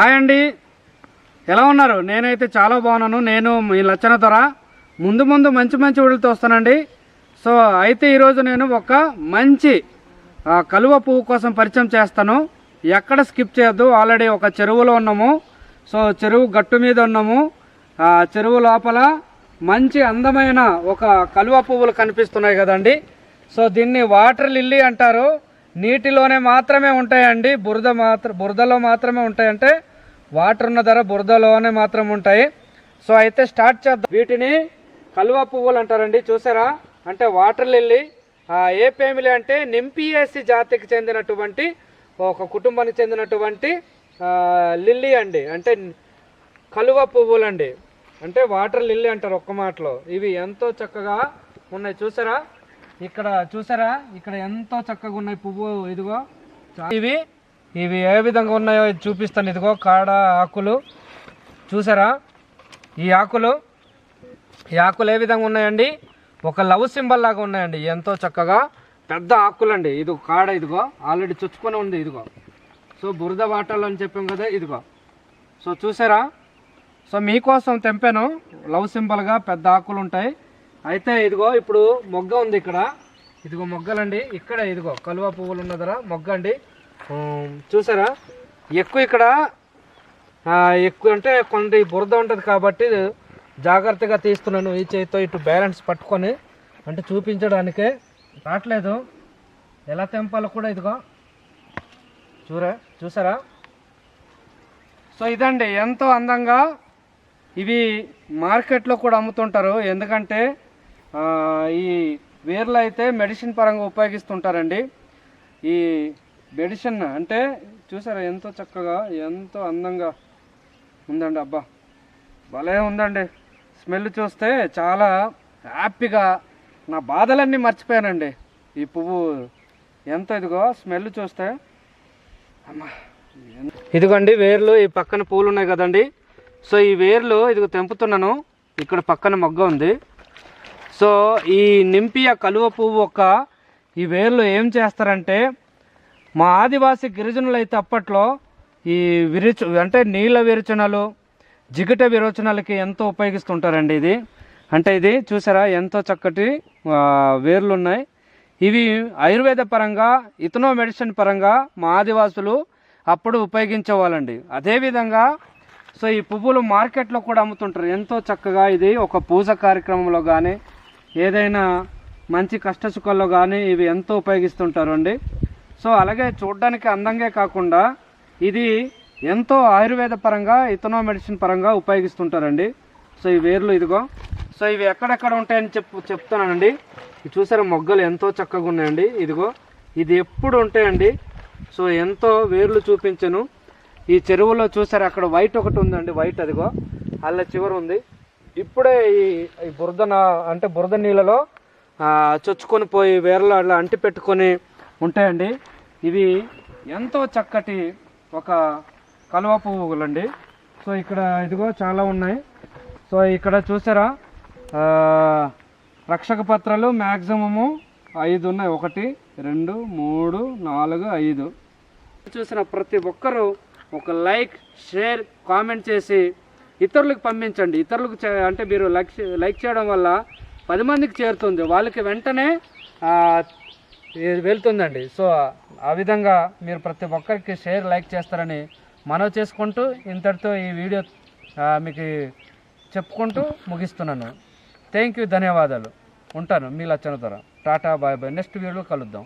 Hi అండి. ఎలా ఉన్నారు? నేనైతే చాలా బాగున్నాను. నేను మీ లచ్చన ధర ముందు ముందు మంచి మంచి వీడియోలతో వస్తానండి. సో అయితే ఈరోజు నేను ఒక మంచి కలువ పువ్వు కోసం పరిచయం చేస్తాను. ఎక్కడ స్కిప్ చేయొద్దు. ఆల్రెడీ ఒక చెరువులో ఉన్నాము. సో చెరువు గట్టు మీద ఉన్నాము. ఆ చెరువు లోపల మంచి అందమైన ఒక కలువ పువ్వులు కనిపిస్తున్నాయి కదండి. సో దీన్ని వాటర్ లిల్లీ అంటారు. నీటిలోనే మాత్రమే ఉంటాయండి. బురద మాత్ర బురదలో మాత్రమే ఉంటాయంటే వాటర్ ఉన్న ధర బురదలోనే మాత్రం ఉంటాయి. సో అయితే స్టార్ట్ చేద్దాం. వీటిని కలువ పువ్వులు అంటారండి చూసారా? అంటే వాటర్ లిల్లీ ఏ పేమిలి అంటే నింపిఎస్సి జాతికి చెందినటువంటి ఒక కుటుంబానికి చెందినటువంటి లిల్లీ అండి. అంటే కలువ పువ్వులండి. అంటే వాటర్ లిల్లీ అంటారు ఒక్క మాటలో. ఇవి ఎంతో చక్కగా ఉన్నాయి చూసారా? ఇక్కడ చూసారా? ఇక్కడ ఎంతో చక్కగా ఉన్నాయి పువ్వు ఇదిగో. ఇవి ఇవి ఏ విధంగా ఉన్నాయో చూపిస్తాను. ఇదిగో కాడ ఆకులు. చూసారా? ఈ ఆకులు ఈ ఆకులు ఏ విధంగా ఉన్నాయండి? ఒక లవ్ సింబల్ లాగా ఉన్నాయండి. ఎంతో చక్కగా పెద్ద ఆకులండి. ఇది కాడ ఇదిగో ఆల్రెడీ చుచ్చుకొని ఉంది ఇదిగో. సో బురద వాటర్లు అని చెప్పాం కదా ఇదిగో. సో చూసారా? సో మీకోసం తెంపాను. లవ్ సింబల్గా పెద్ద ఆకులు ఉంటాయి. అయితే ఇదిగో ఇప్పుడు మొగ్గ ఉంది ఇక్కడ. ఇదిగో మొగ్గలండి. ఇక్కడ ఇదిగో కలువ పువ్వులు ఉన్నదరా? మొగ్గ అండి. చూసారా? ఎక్కువ ఇక్కడ ఎక్కువ అంటే కొంత బురద ఉంటుంది కాబట్టి జాగ్రత్తగా తీస్తున్నాను. ఈ చేతితో ఇటు బ్యాలెన్స్ పట్టుకొని అంటే చూపించడానికే. రావట్లేదు. ఎలా తెంపాలో కూడా ఇదిగో. చూరా చూసారా? సో ఇదండి ఎంతో అందంగా ఇవి మార్కెట్లో కూడా అమ్ముతుంటారు. ఎందుకంటే ఈ వేర్లు అయితే మెడిసిన్ పరంగా ఉపయోగిస్తుంటారండి. ఈ మెడిసిన్ అంటే చూసారా ఎంతో చక్కగా ఎంతో అందంగా ఉందండి అబ్బా. భలే ఉందండి. స్మెల్ చూస్తే చాలా హ్యాపీగా నా బాధలన్నీ మర్చిపోయానండి. ఈ పువ్వు ఎంత ఇదిగో స్మెల్ చూస్తే అమ్మా ఇదిగోండి వేర్లు ఈ పక్కన పూలు ఉన్నాయి కదండి. సో ఈ వేర్లు ఇదిగో తెంపుతున్నాను. ఇక్కడ పక్కన మొగ్గ ఉంది. సో ఈ నింపియ కలువ పువ్వు ఒక ఈ వేర్లు ఏం చేస్తారంటే మా ఆదివాసి గిరిజనులు అయితే అప్పట్లో ఈ విరుచు అంటే నీళ్ళ విరచనలు జిగట విరోచనాలకి ఎంతో ఉపయోగిస్తుంటారండి ఇది. అంటే ఇది చూసారా ఎంతో చక్కటి వేర్లు ఉన్నాయి ఇవి ఆయుర్వేద పరంగా ఇతనో మెడిసిన్ పరంగా మా ఆదివాసులు అప్పుడు ఉపయోగించేవాళ్ళండి. అదేవిధంగా సో ఈ పువ్వులు మార్కెట్లో కూడా అమ్ముతుంటారు. ఎంతో చక్కగా ఇది ఒక పూజ కార్యక్రమంలో కానీ ఏదైనా మంచి కష్టసుఖాల్లో కానీ ఇవి ఎంతో ఉపయోగిస్తుంటారు అండి. సో అలాగే చూడడానికి అందంగా కాకుండా ఇది ఎంతో ఆయుర్వేద పరంగా ఇథనో మెడిసిన్ పరంగా ఉపయోగిస్తుంటారండి. సో ఈ వేర్లు ఇదిగో. సో ఇవి ఎక్కడెక్కడ ఉంటాయని చెప్పు చెప్తానండి. ఇది చూసారా మొగ్గలు ఎంతో చక్కగా ఉన్నాయండి. ఇదిగో. ఇది ఎప్పుడు ఉంటాయండి. సో ఎంతో వేర్లు చూపించను. ఈ చెరువులో చూసారు అక్కడ వైట్ ఒకటి ఉందండి. వైట్ అదిగో. అల్ల చివరి ఉంది. ఇప్పుడే ఈ బురద అంటే బురద నీళ్ళలో చొచ్చుకొని పోయి వేర్లు అట్లా అంటి పెట్టుకొని ఉంటాయండి. ఇవి ఎంతో చక్కటి ఒక కలువ పువ్వులండి. సో ఇక్కడ ఇదిగో చాలా ఉన్నాయి. సో ఇక్కడ చూసారా? రక్షక పత్రాలు మ్యాక్సిమము ఐదు ఉన్నాయి. ఒకటి రెండు మూడు నాలుగు ఐదు. చూసిన ప్రతి ఒక్కరూ ఒక లైక్ షేర్ కామెంట్ చేసి ఇతరులకు పంపించండి. ఇతరులకు చే- అంటే మీరు లైక్ లైక్ చేయడం వల్ల పది మందికి చేరుతుంది. వాళ్ళకి వెంటనే వెళ్తుందండి. సో ఆ విధంగా మీరు ప్రతి ఒక్కరికి షేర్ లైక్ చేస్తారని మనవి చేసుకుంటూ ఇంతటితో ఈ వీడియో మీకు చెప్పుకుంటూ ముగిస్తున్నాను. థ్యాంక్ యూ ధన్యవాదాలు. ఉంటాను. మీ లచ్చన ద్వారా. Tata bye bye. నెక్స్ట్ వీడియోలో కలుద్దాం.